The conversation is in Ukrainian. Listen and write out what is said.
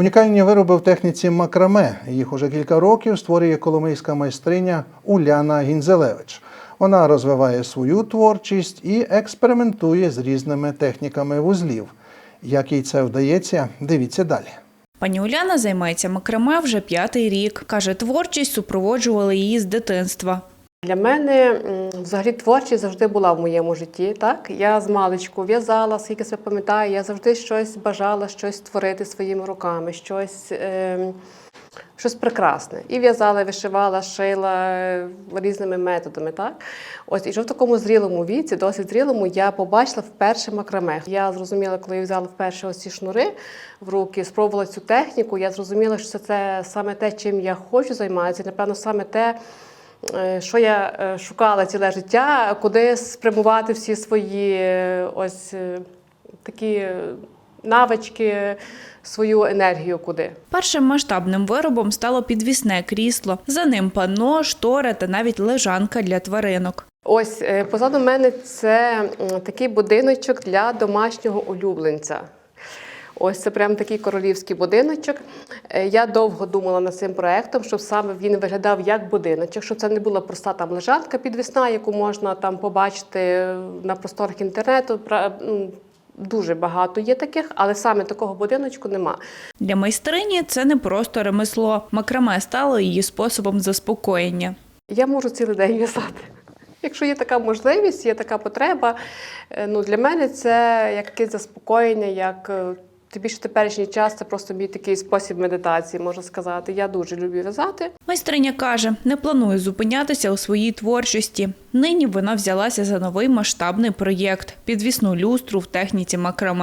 Унікальні вироби в техніці макраме. Їх уже кілька років створює коломийська майстриня Уляна Гінзелевич. Вона розвиває свою творчість і експериментує з різними техніками вузлів. Як їй це вдається, дивіться далі. Пані Уляна займається макраме вже п'ятий рік. Каже, творчість супроводжувала її з дитинства. Для мене взагалі творчість завжди була в моєму житті. Так я з маличку в'язала, скільки себе пам'ятаю, я завжди щось бажала, щось створити своїми руками, щось, ем, щось прекрасне. І в'язала, вишивала, шила е, різними методами. Так? Ось і вже в такому зрілому віці, досить зрілому, я побачила вперше макраме. Я зрозуміла, коли я взяла вперше ось ці шнури в руки, спробувала цю техніку. Я зрозуміла, що це саме те, чим я хочу займатися, напевно, саме те. Е, Що я е, шукала ціле життя, куди спрямувати всі свої е, ось такі навички, свою енергію куди. Першим масштабним виробом стало підвісне крісло. За ним панно, штора та навіть лежанка для тваринок. Ось позаду мене це такий будиночок для домашнього улюбленця. Ось це прям такий королівський будиночок. Е, Я довго думала над цим проектом, щоб саме він виглядав як будиночок, щоб це не була проста там лежанка підвісна, яку можна там побачити на просторах інтернету. Ну, Дуже багато є таких, але саме такого будиночку нема. Для майстрині це не просто ремесло. Макраме стало її способом заспокоєння. Я можу цілий день в'язати. Якщо є така можливість, є така потреба. е, Ну, для мене це як якесь заспокоєння, як е, тим більше теперішній час це просто мій такий спосіб медитації, можна сказати. Я дуже люблю в'язати. Майстриня каже, не планує зупинятися у своїй творчості. Нині вона взялася за новий масштабний проєкт підвісну люстру в техніці макраме.